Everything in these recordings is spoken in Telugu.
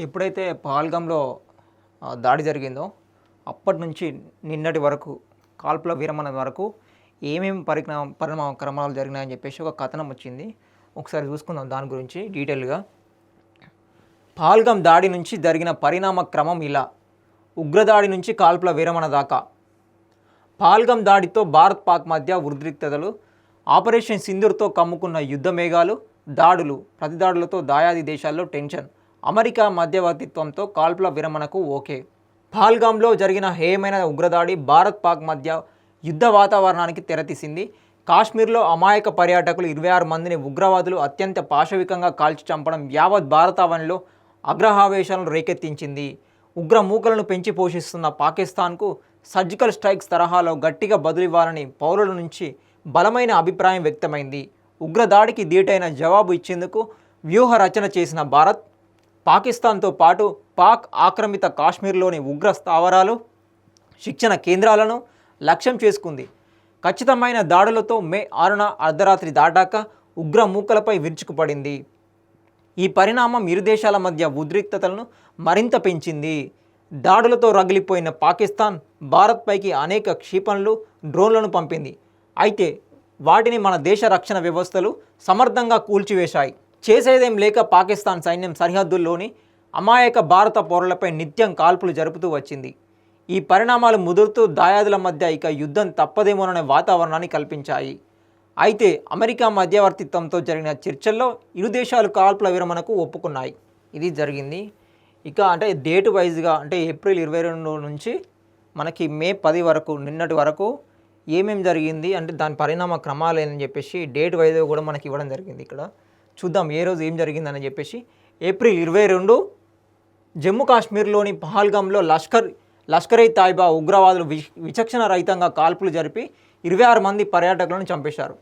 ఎప్పుడైతే పహల్గాంలో దాడి జరిగిందో అప్పటి నుంచి నిన్నటి వరకు కాల్పుల విరమణ వరకు ఏమేమి పరిణామ పరిణామ క్రమాలు జరిగినాయని చెప్పేసి ఒక కథనం వచ్చింది. ఒకసారి చూసుకుందాం దాని గురించి డీటెయిల్గా. పాల్గం దాడి నుంచి జరిగిన పరిణామ క్రమం ఇలా. ఉగ్రదాడి నుంచి కాల్పుల విరమణ దాకా. పాల్గం దాడితో భారత్ పాక్ మధ్య ఉద్రిక్తతలు ఆపరేషన్ సింధూర్తో కమ్ముకున్న యుద్ధ మేఘాలు దాడులు ప్రతిదాడులతో దాయాది దేశాల్లో టెన్షన్. అమెరికా మధ్యవర్తిత్వంతో కాల్పుల విరమణకు ఓకే. పాల్గాంలో జరిగిన హేయమైన ఉగ్రదాడి భారత్ పాక్ మధ్య యుద్ధ వాతావరణానికి తెరతీసింది కాశ్మీర్లో అమాయక పర్యాటకులు ఇరవై ఆరు మందిని ఉగ్రవాదులు అత్యంత పాశవికంగా కాల్చి చంపడం యావత్ భారతావనిలో అగ్రహావేశాలను రేకెత్తించింది. ఉగ్ర మూకలను పెంచి పోషిస్తున్న పాకిస్తాన్కు సర్జికల్ స్ట్రైక్స్ తరహాలో గట్టిగా బదులివ్వాలని పౌరుల నుంచి బలమైన అభిప్రాయం వ్యక్తమైంది. ఉగ్రదాడికి ధీటైన జవాబు ఇచ్చేందుకు వ్యూహ రచన చేసిన భారత్ పాకిస్తాన్తో పాటు పాక్ ఆక్రమిత కాశ్మీర్లోని ఉగ్ర స్థావరాలు శిక్షణ కేంద్రాలను లక్ష్యం చేసుకుంది. ఖచ్చితమైన దాడులతో మే ఆరున అర్ధరాత్రి దాటాక ఉగ్ర మూకలపై విరుచుకుపడింది. ఈ పరిణామం ఇరు దేశాల మధ్య ఉద్రిక్తతలను మరింత పెంచింది. దాడులతో రగిలిపోయిన పాకిస్తాన్ భారత్పైకి అనేక క్షిపణులు డ్రోన్లను పంపింది. అయితే వాటిని మన దేశ రక్షణ వ్యవస్థలు సమర్థంగా కూల్చివేశాయి. చేసేదేం లేక పాకిస్తాన్ సైన్యం సరిహద్దుల్లోని అమాయక భారత పౌరులపై నిత్యం కాల్పులు జరుపుతూ వచ్చింది. ఈ పరిణామాలు ముదురుతూ దాయాదుల మధ్య ఇక యుద్ధం తప్పదేమోననే వాతావరణాన్ని కల్పించాయి. అయితే అమెరికా మధ్యవర్తిత్వంతో జరిగిన చర్చల్లో ఇరు దేశాలు కాల్పుల విరమణకు ఒప్పుకున్నాయి. ఇది జరిగింది. ఇక అంటే డేట్ వైజ్గా అంటే ఏప్రిల్ ఇరవై రెండు నుంచి మనకి మే పది వరకు నిన్నటి వరకు ఏమేం జరిగింది అంటే దాని పరిణామ క్రమాలు చెప్పేసి డేట్ వైజ్గా కూడా మనకి ఇవ్వడం జరిగింది ఇక్కడ. చూద్దాం ఏ రోజు ఏం జరిగిందని చెప్పేసి ఏప్రిల్ ఇరవై రెండు జమ్మూ కాశ్మీర్లోని పహల్గామ్లో లష్కర్ లష్కర్ ఇ తాయిబా ఉగ్రవాదులు వి- విచక్షణ రహితంగా కాల్పులు జరిపి ఇరవై ఆరు మంది పర్యాటకులను చంపేశారు.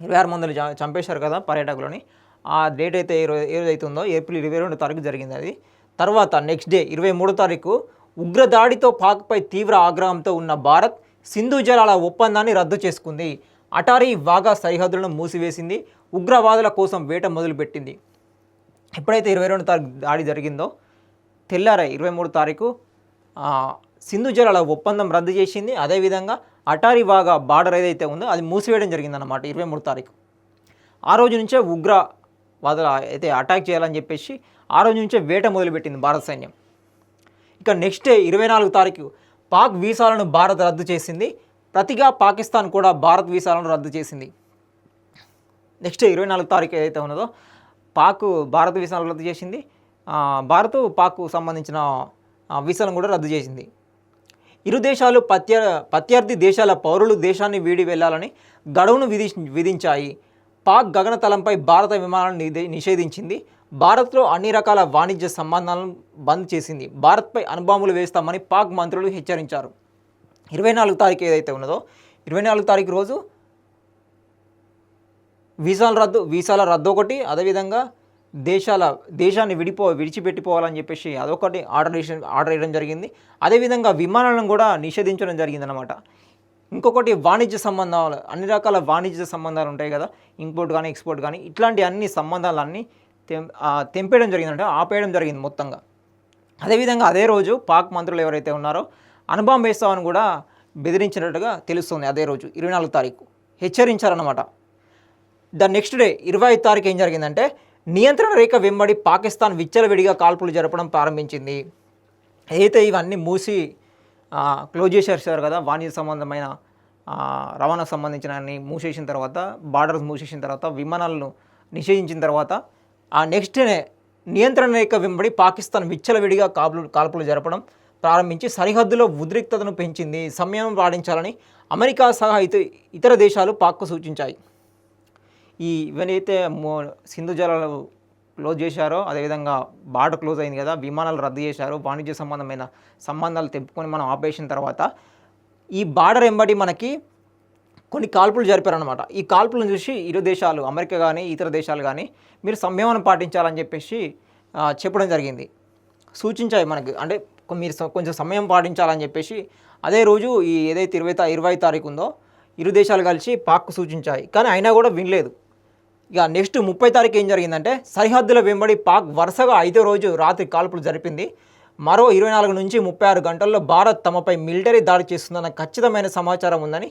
ఇరవై ఆరు మందిని చంపేశారు కదా పర్యాటకులని. ఆ డేట్ అయితే ఏ రోజు ఏ రోజు అవుతుందో ఏప్రిల్ ఇరవై రెండు తారీఖు జరిగింది అది. తర్వాత నెక్స్ట్ డే ఇరవై మూడో తారీఖు ఉగ్రదాడితో పాక్పై తీవ్ర ఆగ్రహంతో ఉన్న భారత్ సింధు జలాల ఒప్పందాన్ని రద్దు చేసుకుంది. అటారీ వాగా సరిహద్దులను మూసివేసింది ఉగ్రవాదుల కోసం వేట మొదలుపెట్టింది. ఎప్పుడైతే ఇరవై రెండు తారీఖు దాడి జరిగిందో తెల్లార ఇరవై మూడు తారీఖు సింధు జలాల ఒప్పందం రద్దు చేసింది. అదేవిధంగా అటారీ వాగా బార్డర్ ఏదైతే ఉందో అది మూసివేయడం జరిగిందన్నమాట ఇరవై మూడు తారీఖు. ఆ రోజు నుంచే ఉగ్ర వాదుల అయితే అటాక్ చేయాలని చెప్పేసి ఆ రోజు నుంచే వేట మొదలుపెట్టింది భారత సైన్యం. ఇక నెక్స్ట్ డే ఇరవై నాలుగు తారీఖు పాక్ వీసాలను భారత్ రద్దు చేసింది. ప్రతిగా పాకిస్తాన్ కూడా భారత్ వీసాలను రద్దు చేసింది. నెక్స్ట్ ఇరవై నాలుగు తారీఖు ఏదైతే ఉన్నదో పాక్ భారత వీసాలను రద్దు చేసింది. భారత్ పాక్ సంబంధించిన వీసాలను కూడా రద్దు చేసింది. ఇరు దేశాలు ప్రత్య ప్రత్యర్థి దేశాల పౌరులు దేశాన్ని వీడి వెళ్ళాలని గడువును విధి విధించాయి. పాక్ గగనతలంపై భారత విమానాలను నిషేధించింది. భారత్లో అన్ని రకాల వాణిజ్య సంబంధాలను బంద్ చేసింది. భారత్పై అనుబాంబులు వేస్తామని పాక్ మంత్రులు హెచ్చరించారు. ఇరవై నాలుగు తారీఖు ఏదైతే ఉన్నదో ఇరవై నాలుగు తారీఖు రోజు వీసాల రద్దు వీసాల రద్దు ఒకటి అదేవిధంగా దేశాల దేశాన్ని విడిపో విడిచిపెట్టిపోవాలని చెప్పేసి అదొకటి ఆర్డర్ చేసిన ఆర్డర్ వేయడం జరిగింది. అదేవిధంగా విమానాలను కూడా నిషేధించడం జరిగిందనమాట ఇంకొకటి వాణిజ్య సంబంధాలు అన్ని రకాల వాణిజ్య సంబంధాలు ఉంటాయి కదా ఇంపోర్ట్ కానీ ఎక్స్పోర్ట్ కానీ ఇట్లాంటి అన్ని సంబంధాలన్నీ తెం తెంపేయడం జరిగిందంటే ఆపేయడం జరిగింది మొత్తంగా. అదేవిధంగా అదే రోజు పాక్ మంత్రులు ఎవరైతే ఉన్నారో అనుభవం వేస్తామని కూడా బెదిరించినట్టుగా తెలుస్తుంది అదే రోజు ఇరవై నాలుగు తారీఖు. హెచ్చరించారన్నమాట. ద నెక్స్ట్ డే ఇరవై ఐదు తారీఖు ఏం జరిగిందంటే నియంత్రణ రేఖ వెంబడి పాకిస్తాన్ విచ్చలవిడిగా కాల్పులు జరపడం ప్రారంభించింది. అయితే ఇవన్నీ మూసి క్లోజ్ చేసేసారు కదా వాణిజ్య సంబంధమైన రవాణా రవాణాకు సంబంధించిన అన్ని మూసేసిన తర్వాత బార్డర్స్ మూసేసిన తర్వాత విమానాలను నిషేధించిన తర్వాత ఆ నెక్స్ట్ డే నియంత్రణ రేఖ వెంబడి పాకిస్తాన్ విచ్చలవిడిగా కాపులు కాల్పులు జరపడం ప్రారంభించి సరిహద్దులో ఉద్రిక్తతను పెంచింది సంయమం పాటించాలని అమెరికా సహా ఇత ఇతర దేశాలు పాక్కు సూచించాయి. ఈ ఇవన్నైతే సింధు జలాలు క్లోజ్ చేశారో అదేవిధంగా బార్డర్ క్లోజ్ అయింది కదా విమానాలు రద్దు చేశారు వాణిజ్య సంబంధమైన సంబంధాలు తెంపుకొని మనం ఆపేసిన తర్వాత ఈ బార్డర్ ఎంబడి మనకి కొన్ని కాల్పులు జరిపారనమాట ఈ కాల్పులను చూసి ఇరు దేశాలు అమెరికా కానీ ఇతర దేశాలు కానీ మీరు సంయమనం పాటించాలని చెప్పేసి చెప్పడం జరిగింది. సూచించాయి మనకి. అంటే మీరు స- కొంచెం సమయం పాటించాలని చెప్పేసి అదే రోజు ఈ ఏదైతే ఇరవై ఇరవై తారీఖు ఉందో ఇరు దేశాలు కలిసి పాక్కు సూచించాయి. కానీ అయినా కూడా వినలేదు. ఇక నెక్స్ట్ ముప్పై తారీఖు ఏం జరిగిందంటే సరిహద్దుల వెంబడి పాక్ వరుసగా ఐదో రోజు రాత్రి కాల్పులు జరిపింది. మరో ఇరవై నాలుగు నుంచి ముప్పై ఆరు గంటల్లో భారత్ తమపై మిలిటరీ దాడి చేస్తుందన్న ఖచ్చితమైన సమాచారం ఉందని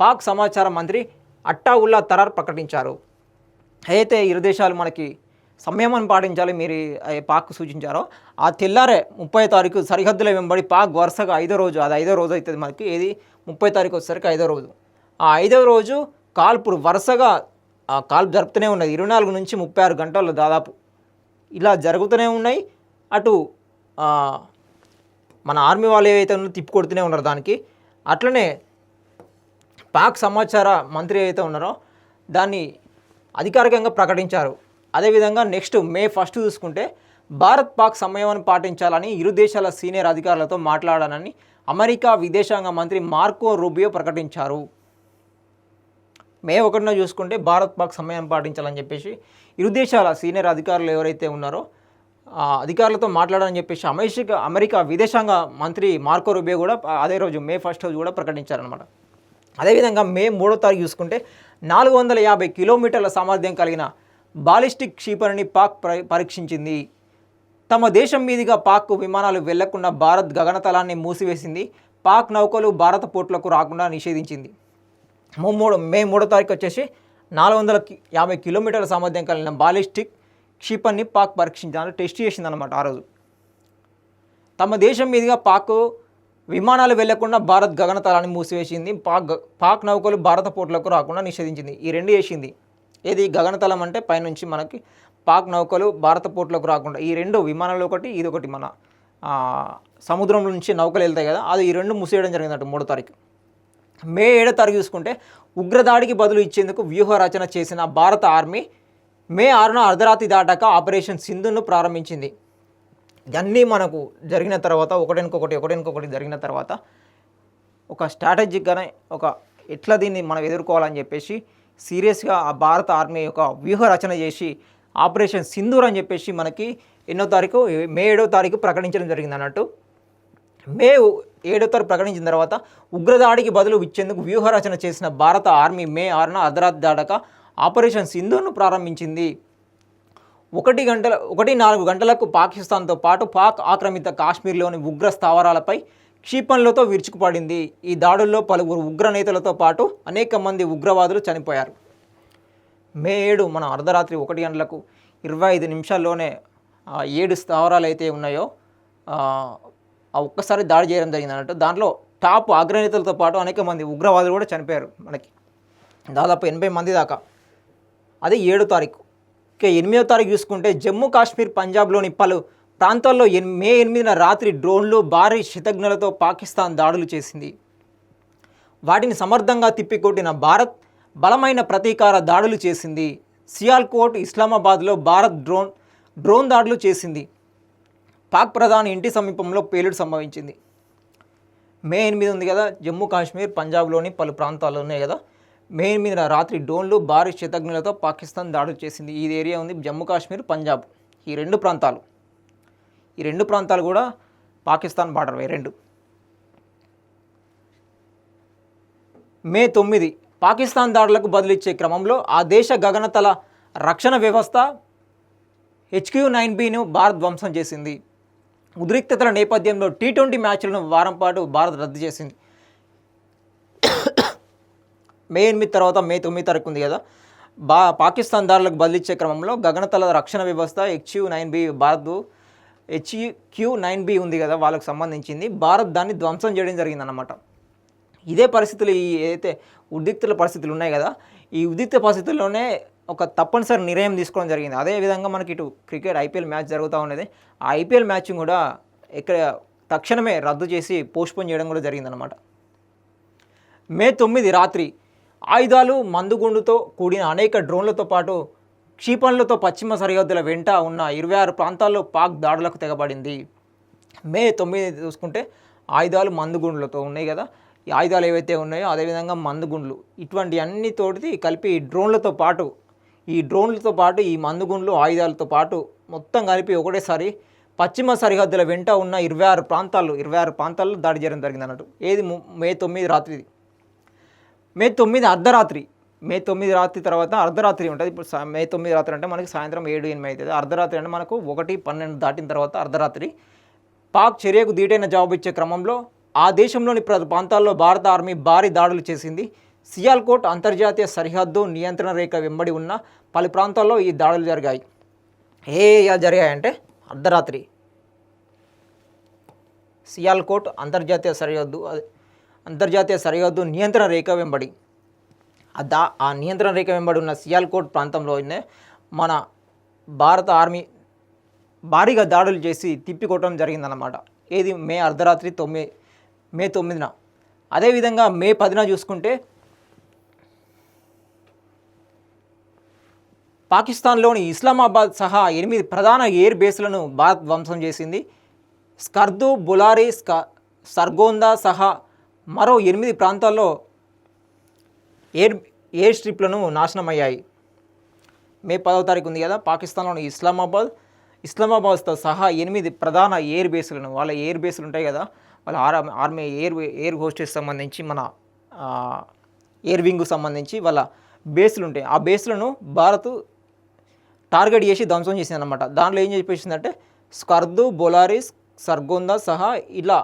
పాక్ సమాచార మంత్రి అట్టావుల్లా తరార్ ప్రకటించారు. అయితే ఇరు దేశాలు మనకి సంయమం పాటించాలి మీరు పాక్ సూచించారో. ఆ తెల్లారే ముప్పై తారీఖు సరిహద్దుల వెంబడి పాక్ వరుసగా ఐదో రోజు అది ఐదో రోజు అవుతుంది మనకి ఏది? ముప్పై తారీఖు వచ్చేసరికి ఐదో రోజు. ఆ ఐదో రోజు కాల్పులు వరుసగా కాల్పు జరుపుతూనే ఉన్నది. ఇరవై నాలుగు నుంచి ముప్పై ఆరు గంటలు దాదాపు. ఇలా జరుగుతూనే ఉన్నాయి. అటు మన ఆర్మీ వాళ్ళు ఏవైతే ఉన్నారో తిప్పి కొడుతూనే ఉన్నారు దానికి. అట్లనే పాక్ సమాచార మంత్రి ఏదైతే ఉన్నారో దాన్ని అధికారికంగా ప్రకటించారు. అదేవిధంగా నెక్స్ట్ మే ఫస్ట్ చూసుకుంటే భారత్ పాక్ సమయాన్ని పాటించాలని ఇరు దేశాల సీనియర్ అధికారులతో మాట్లాడాలని అమెరికా విదేశాంగ మంత్రి మార్కో రూబియో ప్రకటించారు. మే ఒకటిన చూసుకుంటే భారత్ పాక్ సమయం పాటించాలని చెప్పేసి ఇరు దేశాల సీనియర్ అధికారులు ఎవరైతే ఉన్నారో అధికారులతో మాట్లాడాలని చెప్పేసి అమెరికా అమెరికా విదేశాంగ మంత్రి మార్కో రూబియో కూడా అదే రోజు మే ఫస్ట్ రోజు కూడా ప్రకటించారనమాట అదేవిధంగా మే మూడో తారీఖు చూసుకుంటే నాలుగు వందల యాభై కిలోమీటర్ల సామర్థ్యం కలిగిన బాలిస్టిక్ క్షిపణిని పాక్ పరీక్షించింది. తమ దేశం మీదుగా పాక్ విమానాలు వెళ్ళకుండా భారత్ గగనతలాన్ని మూసివేసింది. పాక్ నౌకలు భారత పోర్టులకు రాకుండా నిషేధించింది. మూడు మే మూడో తారీఖు వచ్చేసి నాలుగు వందల యాభై కిలోమీటర్ల సామర్థ్యం కలిగిన బాలిస్టిక్ క్షిపణిని పాక్ పరీక్షించాలని టెస్ట్ చేసిందన్నమాట ఆ రోజు. తమ దేశం మీదుగా పాక్ విమానాలు వెళ్ళకుండా భారత్ గగనతలాన్ని మూసివేసింది. పాక్ పాక్ నౌకలు భారత పోర్టులకు రాకుండా నిషేధించింది. ఈ రెండు చేసింది. ఇది గగనతలం అంటే పైనుంచి మనకి పాక్ నౌకలు భారత పోర్టులకు రాకుండా ఈ రెండు విమానాలు ఒకటి ఇది ఒకటి మన సముద్రంలో సముద్రం నుంచి నౌకలు వెళ్తాయి కదా అది ఈ రెండు మూసేయడం జరిగిందంట మూడో తారీఖు. మే ఏడో తారీఖు చూసుకుంటే ఉగ్రదాడికి బదులు ఇచ్చేందుకు వ్యూహ రచన చేసిన భారత ఆర్మీ మే ఆరున అర్ధరాత్రి దాటాక ఆపరేషన్ సింధును ప్రారంభించింది. ఇవన్నీ మనకు జరిగిన తర్వాత ఒకటినకొకటి ఒకటినకొకటి జరిగిన తర్వాత ఒక స్ట్రాటజిక్గానే ఒక ఎట్లా దీన్ని మనం ఎదుర్కోవాలని చెప్పేసి సీరియస్గా ఆ భారత ఆర్మీ యొక్క వ్యూహ రచన చేసి ఆపరేషన్ సింధూర్ అని చెప్పేసి మనకి ఎన్నో తారీఖు మే ఏడో తారీఖు ప్రకటించడం జరిగింది అన్నట్టు. మే ఏడో తారీఖు ప్రకటించిన తర్వాత ఉగ్రదాడికి బదులు ఇచ్చేందుకు వ్యూహ రచన చేసిన భారత ఆర్మీ మే ఆరున అర్ధరాత్రి దాడక ఆపరేషన్ సింధూర్ను ప్రారంభించింది. ఒకటి గంటల ఒకటి నాలుగు గంటలకు పాకిస్తాన్తో పాటు పాక్ ఆక్రమిత కాశ్మీర్లోని ఉగ్ర స్థావరాలపై క్షిపణులతో విరుచుకుపడింది. ఈ దాడుల్లో పలువురు ఉగ్ర నేతలతో పాటు అనేక మంది ఉగ్రవాదులు చనిపోయారు. మే ఏడు మన అర్ధరాత్రి ఒకటి గంటలకు ఇరవై ఐదు నిమిషాల్లోనే ఆ ఏడు స్థావరాలు అయితే ఉన్నాయో ఒక్కసారి దాడి చేయడం జరిగింది అన్నట్టు. దాంట్లో టాప్ అగ్రనేతలతో పాటు అనేక మంది ఉగ్రవాదులు కూడా చనిపోయారు మనకి. దాదాపు ఎనభై మంది దాకా. అది ఏడో తారీఖు. ఇక ఎనిమిదో తారీఖు చూసుకుంటే జమ్మూ కాశ్మీర్ పంజాబ్లోని పలు ప్రాంతాల్లో ఎన్ మే ఎనిమిదిన రాత్రి డ్రోన్లు భారీ శతఘ్నులతో పాకిస్తాన్ దాడులు చేసింది. వాటిని సమర్థంగా తిప్పికొట్టిన భారత్ బలమైన ప్రతీకార దాడులు చేసింది. సియాల్కోట్ ఇస్లామాబాద్లో భారత్ డ్రోన్ డ్రోన్ దాడులు చేసింది. పాక్ ప్రధాని ఇంటి సమీపంలో పేలుడు సంభవించింది. మే ఎనిమిది ఉంది కదా జమ్మూ కాశ్మీర్ పంజాబ్లోని పలు ప్రాంతాలు ఉన్నాయి కదా. మే ఎనిమిదిన రాత్రి డ్రోన్లు భారీ శతఘ్నులతో పాకిస్తాన్ దాడులు చేసింది. ఈ ఏరియా ఉంది జమ్మూ కాశ్మీర్ పంజాబ్. ఈ రెండు ప్రాంతాలు. ఈ రెండు ప్రాంతాలు కూడా పాకిస్తాన్ బార్డర్ వే రెండు. మే తొమ్మిది పాకిస్తాన్ దాడులకు బదిలిచ్చే క్రమంలో ఆ దేశ గగనతల రక్షణ వ్యవస్థ హెచ్క్యూ నైన్ బిను భారత్ ధ్వంసం చేసింది. ఉద్రిక్తతల నేపథ్యంలో టీ ట్వంటీ మ్యాచ్లను వారం పాటు భారత్ రద్దు చేసింది. మే ఎనిమిది తర్వాత మే తొమ్మిది తరకు ఉంది కదా. బా పాకిస్తాన్ దారులకు బదిలిచ్చే క్రమంలో గగనతల రక్షణ వ్యవస్థ HQ nine B Bharat HQ nine B ఉంది కదా వాళ్ళకు సంబంధించింది. భారత్ దాన్ని ధ్వంసం చేయడం జరిగిందన్నమాట. ఇదే పరిస్థితులు ఈ ఏదైతే ఉద్రిక్తుల పరిస్థితులు ఉన్నాయి కదా ఈ ఉద్రిక్త పరిస్థితుల్లోనే ఒక తప్పనిసరి నిర్ణయం తీసుకోవడం జరిగింది. అదే విధంగా మనకి ఇటు క్రికెట్ ఐపీఎల్ మ్యాచ్ జరుగుతూ ఉన్నది. ఆ ఐపీఎల్ మ్యాచింగ్ కూడా ఇక్కడ తక్షణమే రద్దు చేసి పోస్ట్పోన్ చేయడం కూడా జరిగిందనమాట మే తొమ్మిది రాత్రి ఆయుధాలు మందుగుండుతో కూడిన అనేక డ్రోన్లతో పాటు క్షిపణులతో పశ్చిమ సరిహద్దుల వెంట ఉన్న ఇరవై ఆరు ప్రాంతాల్లో పాక్ దాడులకు తెగబడింది. మే తొమ్మిది చూసుకుంటే ఆయుధాలు మందుగుండ్లతో ఉన్నాయి కదా. ఈ ఆయుధాలు ఏవైతే ఉన్నాయో అదేవిధంగా మందుగుండ్లు. ఇటువంటి అన్నితోటి కలిపి డ్రోన్లతో పాటు ఈ డ్రోన్లతో పాటు ఈ మందుగుండ్లు ఆయుధాలతో పాటు మొత్తం కలిపి ఒకటేసారి పశ్చిమ సరిహద్దుల వెంట ఉన్న ఇరవై ఆరు ప్రాంతాలు ఇరవై ఆరు ప్రాంతాల్లో దాడి చేయడం జరిగింది అన్నట్టు ఏది మే తొమ్మిది రాత్రిది. మే తొమ్మిది అర్ధరాత్రి మే తొమ్మిది రాత్రి తర్వాత అర్ధరాత్రి ఉంటుంది. ఇప్పుడు మే తొమ్మిది రాత్రి అంటే మనకి సాయంత్రం ఏడు ఎనిమిది అవుతుంది. అర్ధరాత్రి అంటే మనకు ఒకటి పన్నెండు దాటిన తర్వాత అర్ధరాత్రి. పాక్ చర్యకు ధీటైన జవాబు ఇచ్చే క్రమంలో ఆ దేశంలోని ప్రాంతాల్లో భారత ఆర్మీ భారీ దాడులు చేసింది. సియాల్కోట్ అంతర్జాతీయ సరిహద్దు నియంత్రణ రేఖ వెంబడి ఉన్న పలు ప్రాంతాల్లో ఈ దాడులు జరిగాయి. ఏ జరిగాయంటే అర్ధరాత్రి. సియాల్కోట్ అంతర్జాతీయ సరిహద్దు అదే అంతర్జాతీయ సరిహద్దు నియంత్రణ రేఖ వెంబడి. దా ఆ నియంత్రణ రేఖ వెంబడి ఉన్న సియాల్కోట్ ప్రాంతంలోనే మన భారత ఆర్మీ భారీగా దాడులు చేసి తిప్పికొట్టడం జరిగిందన్నమాట. ఏది? మే అర్ధరాత్రి తొమ్మిది మే తొమ్మిదిన. అదేవిధంగా మే పదిన చూసుకుంటే పాకిస్తాన్లోని ఇస్లామాబాద్ సహా ఎనిమిది ప్రధాన ఎయిర్ బేస్లను భారత్ ధ్వంసం చేసింది. స్కర్దు బులారి స్క సర్గోందా సహా మరో ఎనిమిది ప్రాంతాల్లో ఎయిర్ ఎయిర్ స్ట్రిప్లను నాశనం అయ్యాయి మే పదవ తారీఖు ఉంది కదా పాకిస్తాన్లోని ఇస్లామాబాద్. ఇస్లామాబాద్తో సహా ఎనిమిది ప్రధాన ఎయిర్ బేస్లను వాళ్ళ ఎయిర్ బేస్లు ఉంటాయి కదా వాళ్ళ ఆర్ ఆర్మీ ఎయిర్ ఎయిర్ హోస్టెస్ సంబంధించి మన ఎయిర్ వింగ్కు సంబంధించి వాళ్ళ బేస్లు ఉంటాయి. ఆ బేస్లను భారత్ టార్గెట్ చేసి ధ్వంసం చేసింది అనమాట దాంట్లో ఏం చెప్పేసిందంటే స్కర్దు బొలారిస్ సర్గోందా సహా ఇలా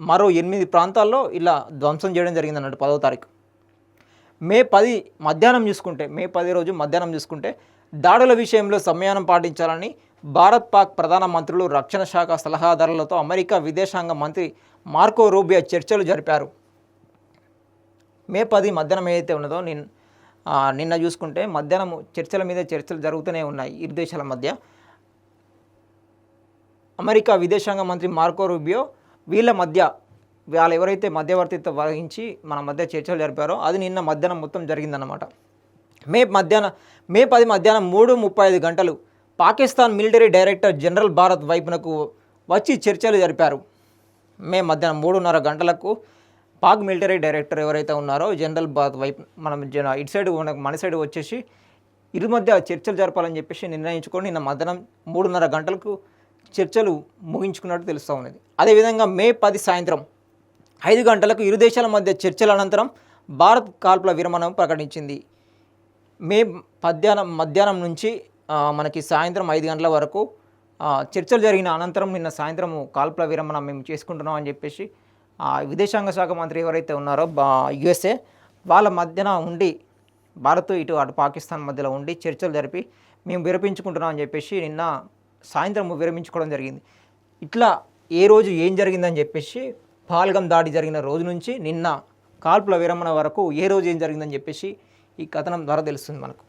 మరో ఎనిమిది ప్రాంతాల్లో ఇలా ధ్వంసం చేయడం జరిగింది అన్నట్టు పదవ తారీఖు. మే పది మధ్యాహ్నం చూసుకుంటే మే పది రోజు మధ్యాహ్నం చూసుకుంటే దాడుల విషయంలో సంయమనం పాటించాలని భారత్ పాక్ ప్రధాన మంత్రులు రక్షణ శాఖ సలహాదారులతో అమెరికా విదేశాంగ మంత్రి మార్కో రూబియా చర్చలు జరిపారు. మే పది మధ్యాహ్నం ఏదైతే ఉన్నదో నిన్ నిన్న చూసుకుంటే మధ్యాహ్నం చర్చల మీద చర్చలు జరుగుతూనే ఉన్నాయి ఇరు దేశాల మధ్య. అమెరికా విదేశాంగ మంత్రి మార్కో రూబియో వీళ్ళ మధ్య వాళ్ళు ఎవరైతే మధ్యవర్తిత్వం వహించి మన మధ్య చర్చలు జరిపారో అది నిన్న మధ్యాహ్నం మొత్తం జరిగిందన్నమాట. మే మధ్యాహ్నం మే పది మధ్యాహ్నం మూడు ముప్పై ఐదు గంటలు Pakistan military director general Bharat వైపునకు వచ్చి చర్చలు జరిపారు. మే మధ్యాహ్నం మూడున్నర గంటలకు పాక్ మిలిటరీ డైరెక్టర్ ఎవరైతే ఉన్నారో జనరల్ భారత్ వైపు మనం ఇటు సైడ్ మన సైడ్ వచ్చేసి ఇరు మధ్య చర్చలు జరపాలని చెప్పేసి నిర్ణయించుకొని నిన్న మధ్యాహ్నం మూడున్నర గంటలకు చర్చలు ముగించుకున్నట్టు తెలుస్తూ ఉన్నది. అదేవిధంగా మే పది సాయంత్రం ఐదు గంటలకు ఇరు దేశాల మధ్య చర్చల అనంతరం భారత్ కాల్పుల విరమణం ప్రకటించింది. మే మధ్యాహ్నం మధ్యాహ్నం నుంచి మనకి సాయంత్రం ఐదు గంటల వరకు చర్చలు జరిగిన అనంతరం నిన్న సాయంత్రం కాల్పుల విరమణ మేము చేసుకుంటున్నాం అని చెప్పేసి ఆ, విదేశాంగ శాఖ మంత్రి ఎవరైతే ఉన్నారో బా యుఎస్ఏ వాళ్ళ మధ్యన ఉండి భారత్ ఇటు అటు పాకిస్తాన్ మధ్యలో ఉండి చర్చలు జరిపి మేము విరపించుకుంటున్నాం అని చెప్పేసి నిన్న సాయంత్రం విరమించుకోవడం జరిగింది. ఇట్లా ఏ రోజు ఏం జరిగిందని చెప్పేసి పాల్గం దాడి జరిగిన రోజు నుంచి నిన్న కాల్పుల విరమణ వరకు ఏ రోజు ఏం జరిగిందని చెప్పేసి ఈ కథనం ద్వారా తెలుస్తుంది మనకు.